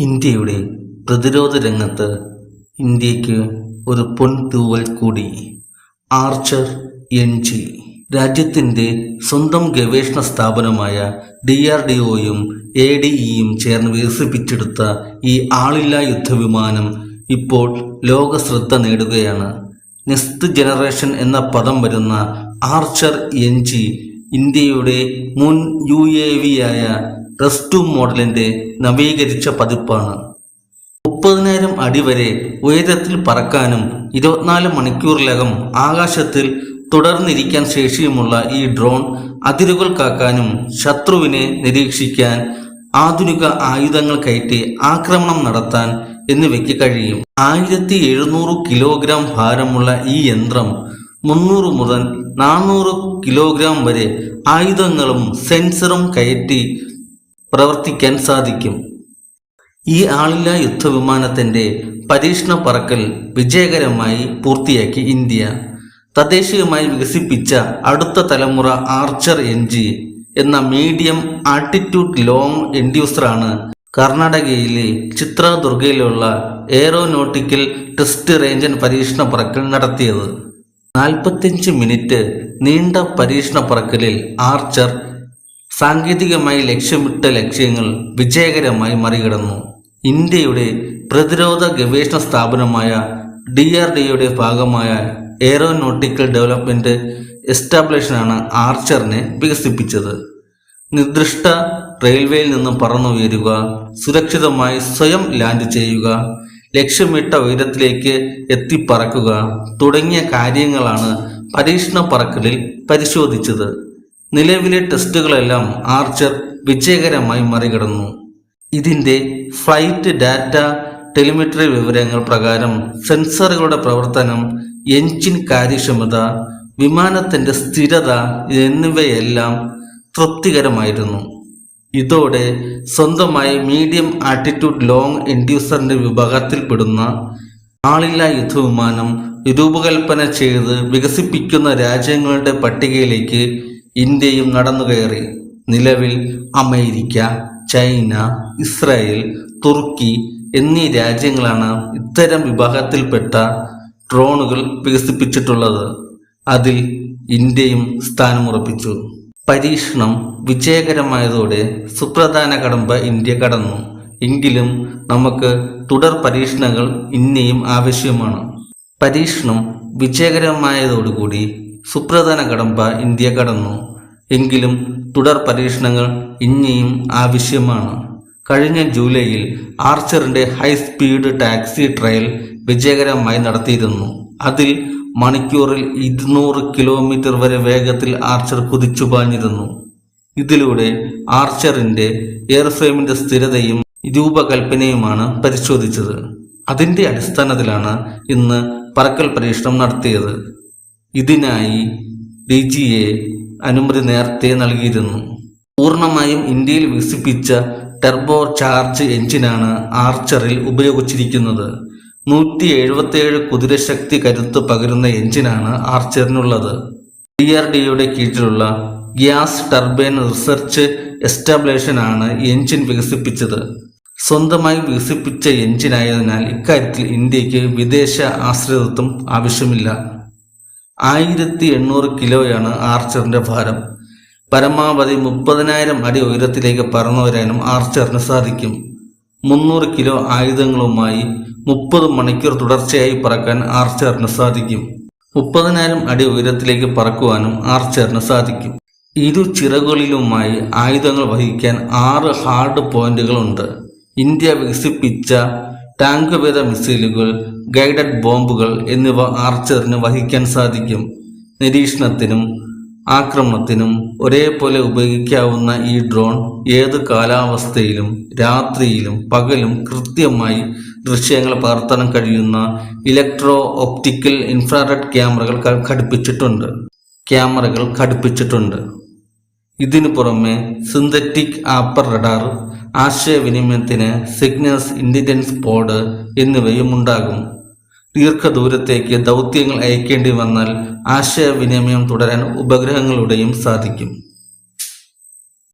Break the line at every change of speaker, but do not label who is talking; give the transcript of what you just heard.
ഇന്ത്യയുടെ പ്രതിരോധ രംഗത്ത് ഇന്ത്യയ്ക്ക് ഒരു പൊൻതൂവൽ കൂടി. Archer N G. രാജ്യത്തിന്റെ സ്വന്തം ഗവേഷണ സ്ഥാപനമായ ഡി ആർ ഡി ഒയും എ ഡി ഇയും ചേർന്ന് വികസിപ്പിച്ചെടുത്ത ഈ ആളില്ലാ യുദ്ധവിമാനം ഇപ്പോൾ ലോക ശ്രദ്ധ നേടുകയാണ്. നെക്സ്റ്റ് ജനറേഷൻ എന്ന പദം വരുന്ന ആർച്ചർ എൻ ജി ഇന്ത്യയുടെ മുൻ യു എ വി ആയ ടു മോഡലിന്റെ നവീകരിച്ച പതിപ്പാണ്. മുപ്പതിനായിരം അടി വരെ ഉയരത്തിൽ പറക്കാനും ഇരുപത്തിനാല് മണിക്കൂറിലകം ആകാശത്തിൽ തുടർന്നിരിക്കാൻ ശേഷിയുമുള്ള ഈ ഡ്രോൺ അതിരുകൾ കാക്കാനും ശത്രുവിനെ നിരീക്ഷിക്കാൻ ആധുനിക ആയുധങ്ങൾ കയറ്റി ആക്രമണം നടത്താൻ എന്നിവയ്ക്ക് കഴിയും. ആയിരത്തി എഴുന്നൂറ് കിലോഗ്രാം ഭാരമുള്ള ഈ യന്ത്രം മുന്നൂറ് മുതൽ നാനൂറ് കിലോഗ്രാം വരെ ആയുധങ്ങളും സെൻസറും കയറ്റി പ്രവർത്തിക്കാൻ സാധിക്കും. ഈ ആളില്ലാ യുദ്ധവിമാനത്തിന്റെ പരീക്ഷണ പറക്കൽ വിജയകരമായി പൂർത്തിയാക്കി ഇന്ത്യ. തദ്ദേശീയമായി വികസിപ്പിച്ച അടുത്ത തലമുറ ആർച്ചർ എൻ ജി എന്ന മീഡിയം ആർട്ടിറ്റ്യൂഡ് ലോങ് എൻഡ്യൂസറാണ് കർണാടകയിലെ ചിത്രദുർഗയിലുള്ള എയറോനോട്ടിക്കൽ ടെസ്റ്റ് റേഞ്ചൻ പരീക്ഷണ പറക്കൽ നടത്തിയത്. നാൽപ്പത്തിയഞ്ച് മിനിറ്റ് നീണ്ട പരീക്ഷണ പറക്കലിൽ ആർച്ചർ സാങ്കേതികമായി ലക്ഷ്യമിട്ട ലക്ഷ്യങ്ങൾ വിജയകരമായി മറികടന്നു. ഇന്ത്യയുടെ പ്രതിരോധ ഗവേഷണ സ്ഥാപനമായ ഡി ആർ ഡിയുടെ ഭാഗമായ എയറോനോട്ടിക്കൽ ഡെവലപ്മെന്റ് എസ്റ്റാബ്ലിഷനാണ് ആർച്ചറിനെ വികസിപ്പിച്ചത്. നിർദ്ദിഷ്ട റെയിൽവേയിൽ നിന്നും പറന്നുയരുക സുരക്ഷിതമായി സ്വയം ലാൻഡ് ചെയ്യുക ലക്ഷ്യമിട്ട ഉയരത്തിലേക്ക് എത്തിപ്പറക്കുക തുടങ്ങിയ കാര്യങ്ങളാണ് പരീക്ഷണ പറക്കലിൽ പരിശോധിച്ചത്. നിലവിലെ ടെസ്റ്റുകളെല്ലാം ആർച്ചർ വിജയകരമായി മറികടന്നു. ഇതിന്റെ ഫ്ലൈറ്റ് ഡാറ്റ ടെലിമെട്രി വിവരങ്ങൾ പ്രകാരം സെൻസറുകളുടെ പ്രവർത്തനം എഞ്ചിൻ കാര്യക്ഷമത വിമാനത്തിന്റെ സ്ഥിരത എന്നിവയെല്ലാം തൃപ്തികരമായിരുന്നു. ഇതോടെ സ്വന്തമായി മീഡിയം ആറ്റിറ്റ്യൂഡ് ലോങ് എൻഡ്യൂസറിന്റെ വിഭാഗത്തിൽപ്പെടുന്ന ആളില്ലാ യുദ്ധവിമാനം രൂപകൽപ്പന ചെയ്ത് വികസിപ്പിക്കുന്ന രാജ്യങ്ങളുടെ പട്ടികയിലേക്ക് ഇന്ത്യയും നടന്നുകയറി നിലവിൽ അമേരിക്ക ചൈന ഇസ്രായേൽ തുർക്കി എന്നീ രാജ്യങ്ങളാണ് ഇത്തരം വിഭാഗത്തിൽപ്പെട്ട ഡ്രോണുകൾ വികസിപ്പിച്ചിട്ടുള്ളത്. അതിൽ ഇന്ത്യയും സ്ഥാനമുറപ്പിച്ചു. പരീക്ഷണം വിജയകരമായതോടെ സുപ്രധാന കടമ്പ ഇന്ത്യ കടന്നു. എങ്കിലും നമുക്ക് തുടർ പരീക്ഷണങ്ങൾ ഇനിയും ആവശ്യമാണ്. പരീക്ഷണം വിജയകരമായതോടുകൂടി സുപ്രധാന കടമ്പ ഇന്ത്യ കടന്നു. എങ്കിലും തുടർ പരീക്ഷണങ്ങൾ ഇനിയും ആവശ്യമാണ്. കഴിഞ്ഞ ജൂലൈയിൽ ആർച്ചറിന്റെ ഹൈ സ്പീഡ് ടാക്സി ട്രയൽ വിജയകരമായി നടത്തിയിരുന്നു. അതിൽ മണിക്കൂറിൽ ഇരുന്നൂറ് കിലോമീറ്റർ വരെ വേഗത്തിൽ ആർച്ചർ കുതിച്ചു പാഞ്ഞിരുന്നു. ഇതിലൂടെ ആർച്ചറിന്റെ എയർഫ്രെയിമിന്റെ സ്ഥിരതയും രൂപകൽപ്പനയുമാണ് പരിശോധിച്ചത്. അതിന്റെ അടിസ്ഥാനത്തിലാണ് ഇന്ന് പറക്കൽ പരീക്ഷണം നടത്തിയത്. ഇതിനായി ഡി ജി എ അനുമതി നേരത്തെ നൽകിയിരുന്നു. പൂർണമായും ഇന്ത്യയിൽ വികസിപ്പിച്ച ടെർബോ ചാർജ് എഞ്ചിനാണ് ആർച്ചറിൽ ഉപയോഗിച്ചിരിക്കുന്നത്. നൂറ്റി എഴുപത്തിയേഴ് കുതിരശക്തി കരുത്ത് പകരുന്ന എഞ്ചിനാണ് ആർച്ചറിനുള്ളത്. ഡി ആർ ഡിയുടെ കീഴിലുള്ള ഗ്യാസ് ടർബൈൻ റിസർച്ച് എസ്റ്റാബ്ലിഷനാണ് എഞ്ചിൻ വികസിപ്പിച്ചത്. സ്വന്തമായി വികസിപ്പിച്ച എഞ്ചിനായതിനാൽ ഇക്കാര്യത്തിൽ ഇന്ത്യയ്ക്ക് വിദേശ ആശ്രിതത്വം ആവശ്യമില്ല. ആയിരത്തി എണ്ണൂറ് കിലോയാണ് ആർച്ചറിന്റെ ഭാരം. പരമാവധി മുപ്പതിനായിരം അടി ഉയരത്തിലേക്ക് പറന്നു വരാനും ആർച്ചറിന് സാധിക്കും. മുന്നൂറ് കിലോ ആയുധങ്ങളുമായി മുപ്പത് മണിക്കൂർ തുടർച്ചയായി പറക്കാൻ ആർച്ചറിന് സാധിക്കും. മുപ്പതിനായിരം അടി ഉയരത്തിലേക്ക് പറക്കുവാനും ആർച്ചറിന് സാധിക്കും. ഇരു ചിറകുകളിലുമായി ആയുധങ്ങൾ വഹിക്കാൻ ആറ് ഹാർഡ് പോയിന്റുകളുണ്ട്. ഇന്ത്യ വികസിപ്പിച്ച ടാങ്ക് വേദ മിസൈലുകൾ ഗൈഡഡ് ബോംബുകൾ എന്നിവ ആർച്ചറിന് വഹിക്കാൻ സാധിക്കും. നിരീക്ഷണത്തിനും ആക്രമണത്തിനും ഒരേപോലെ ഉപയോഗിക്കാവുന്ന ഈ ഡ്രോൺ ഏത് കാലാവസ്ഥയിലും രാത്രിയിലും പകലും കൃത്യമായി ദൃശ്യങ്ങൾ പകർത്താൻ കഴിയുന്ന ഇലക്ട്രോ ഒപ്റ്റിക്കൽ ഇൻഫ്രാറെഡ് ക്യാമറകൾ ഘടിപ്പിച്ചിട്ടുണ്ട്. ക്യാമറകൾ ഘടിപ്പിച്ചിട്ടുണ്ട്. ഇതിനു പുറമെ സിന്തറ്റിക് ആപ്പർ റഡാർ ആശയവിനിമയത്തിന് സിഗ്നൽസ് ഇന്റലിജൻസ് ബോർഡ് എന്നിവയും ഉണ്ടാകും ദീർഘദൂരത്തേക്ക് ദൗത്യങ്ങൾ അയക്കേണ്ടി വന്നാൽ ആശയവിനിമയം തുടരാൻ ഉപഗ്രഹങ്ങളുടെയും സാധിക്കും.